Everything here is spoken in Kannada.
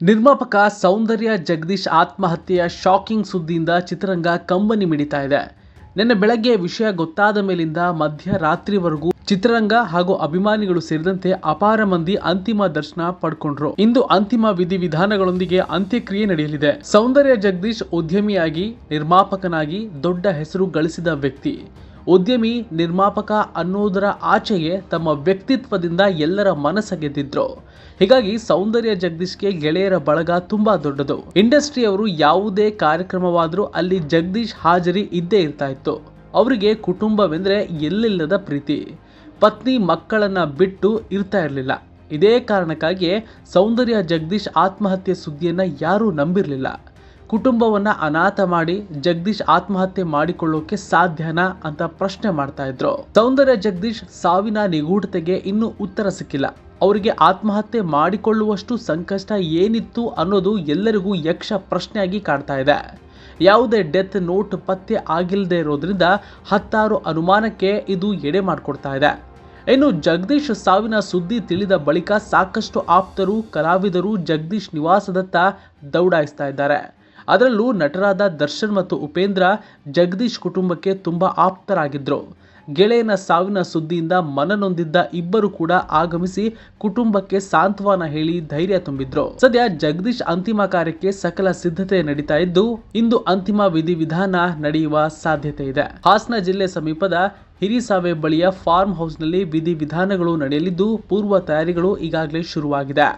ನಿರ್ಮಾಪಕ ಸೌಂದರ್ಯ ಜಗದೀಶ್ ಆತ್ಮಹತ್ಯೆಯ ಶಾಕಿಂಗ್ ಸುದ್ದಿಯಿಂದ ಚಿತ್ರರಂಗ ಕಂಬನಿ ಮಿಡಿತಾ ಇದೆ. ನಿನ್ನೆ ಬೆಳಗ್ಗೆ ವಿಷಯ ಗೊತ್ತಾದ ಮೇಲಿಂದ ಮಧ್ಯರಾತ್ರಿವರೆಗೂ ಚಿತ್ರರಂಗ ಹಾಗೂ ಅಭಿಮಾನಿಗಳು ಸೇರಿದಂತೆ ಅಪಾರ ಮಂದಿ ಅಂತಿಮ ದರ್ಶನ ಪಡ್ಕೊಂಡ್ರು. ಇಂದು ಅಂತಿಮ ವಿಧಿವಿಧಾನಗಳೊಂದಿಗೆ ಅಂತ್ಯಕ್ರಿಯೆ ನಡೆಯಲಿದೆ. ಸೌಂದರ್ಯ ಜಗದೀಶ್ ಉದ್ಯಮಿಯಾಗಿ, ನಿರ್ಮಾಪಕನಾಗಿ, ದೊಡ್ಡ ಹೆಸರು ಗಳಿಸಿದ ವ್ಯಕ್ತಿ. ಉದ್ಯಮಿ, ನಿರ್ಮಾಪಕ ಅನ್ನೋದರ ಆಚೆಗೆ ತಮ್ಮ ವ್ಯಕ್ತಿತ್ವದಿಂದ ಎಲ್ಲರ ಮನಸ್ಸ ಗೆದ್ದಿದ್ರು. ಹೀಗಾಗಿ ಸೌಂದರ್ಯ ಜಗದೀಶ್ಗೆ ಗೆಳೆಯರ ಬಳಗ ತುಂಬಾ ದೊಡ್ಡದು. ಇಂಡಸ್ಟ್ರಿಯವರು ಯಾವುದೇ ಕಾರ್ಯಕ್ರಮವಾದರೂ ಅಲ್ಲಿ ಜಗದೀಶ್ ಹಾಜರಿ ಇದ್ದೇ ಇರ್ತಾ ಇತ್ತು. ಅವರಿಗೆ ಕುಟುಂಬವೆಂದ್ರೆ ಎಲ್ಲಿಲ್ಲದ ಪ್ರೀತಿ. ಪತ್ನಿ ಮಕ್ಕಳನ್ನ ಬಿಟ್ಟು ಇರ್ತಾ ಇರಲಿಲ್ಲ. ಇದೇ ಕಾರಣಕ್ಕಾಗಿಯೇ ಸೌಂದರ್ಯ ಜಗದೀಶ್ ಆತ್ಮಹತ್ಯೆ ಸುದ್ದಿಯನ್ನ ಯಾರೂ ನಂಬಿರಲಿಲ್ಲ. ಕುಟುಂಬವನ್ನ ಅನಾಥ ಮಾಡಿ ಜಗದೀಶ್ ಆತ್ಮಹತ್ಯೆ ಮಾಡಿಕೊಳ್ಳೋಕೆ ಸಾಧ್ಯನಾ ಅಂತ ಪ್ರಶ್ನೆ ಮಾಡ್ತಾ ಇದ್ರು. ಸೌಂದರ್ಯ ಜಗದೀಶ್ ಸಾವಿನ ನಿಗೂಢತೆಗೆ ಇನ್ನೂ ಉತ್ತರ ಸಿಕ್ಕಿಲ್ಲ. ಅವರಿಗೆ ಆತ್ಮಹತ್ಯೆ ಮಾಡಿಕೊಳ್ಳುವಷ್ಟು ಸಂಕಷ್ಟ ಏನಿತ್ತು ಅನ್ನೋದು ಎಲ್ಲರಿಗೂ ಯಕ್ಷ ಪ್ರಶ್ನೆಯಾಗಿ ಕಾಡ್ತಾ ಇದೆ. ಯಾವುದೇ ಡೆತ್ ನೋಟ್ ಪತ್ತೆ ಆಗಿಲ್ಲದೆ ಇರೋದ್ರಿಂದ ಹತ್ತಾರು ಅನುಮಾನಕ್ಕೆ ಇದು ಎಡೆ ಮಾಡಿಕೊಡ್ತಾ ಇದೆ. ಇನ್ನು ಜಗದೀಶ್ ಸಾವಿನ ಸುದ್ದಿ ತಿಳಿದ ಬಳಿಕ ಸಾಕಷ್ಟು ಆಪ್ತರು, ಕಲಾವಿದರು ಜಗದೀಶ್ ನಿವಾಸದತ್ತ ದೌಡಾಯಿಸ್ತಾ ಇದ್ದಾರೆ. ಅದರಲ್ಲೂ ನಟರಾದ ದರ್ಶನ್ ಮತ್ತು ಉಪೇಂದ್ರ ಜಗದೀಶ್ ಕುಟುಂಬಕ್ಕೆ ತುಂಬ ಆಪ್ತರಾಗಿದ್ದರು ಗೆಳೆಯನ ಸಾವಿನ ಸುದ್ದಿಯಿಂದ ಮನನೊಂದಿದ್ದ ಇಬ್ಬರು ಕೂಡ ಆಗಮಿಸಿ ಕುಟುಂಬಕ್ಕೆ ಸಾಂತ್ವನ ಹೇಳಿ ಧೈರ್ಯ ತುಂಬಿದ್ರು. ಸದ್ಯ ಜಗದೀಶ್ ಅಂತಿಮ ಕಾರ್ಯಕ್ಕೆ ಸಕಲ ಸಿದ್ಧತೆ ನಡೀತಾ ಇದ್ದು, ಇಂದು ಅಂತಿಮ ವಿಧಿವಿಧಾನ ನಡೆಯುವ ಸಾಧ್ಯತೆ ಇದೆ. ಹಾಸನ ಜಿಲ್ಲೆ ಸಮೀಪದ ಹಿರಿಸಾವೆ ಬಳಿಯ ಫಾರ್ಮ್ ಹೌಸ್ನಲ್ಲಿ ವಿಧಿವಿಧಾನಗಳು ನಡೆಯಲಿದ್ದು, ಪೂರ್ವ ತಯಾರಿಗಳು ಈಗಾಗಲೇ ಶುರುವಾಗಿದೆ.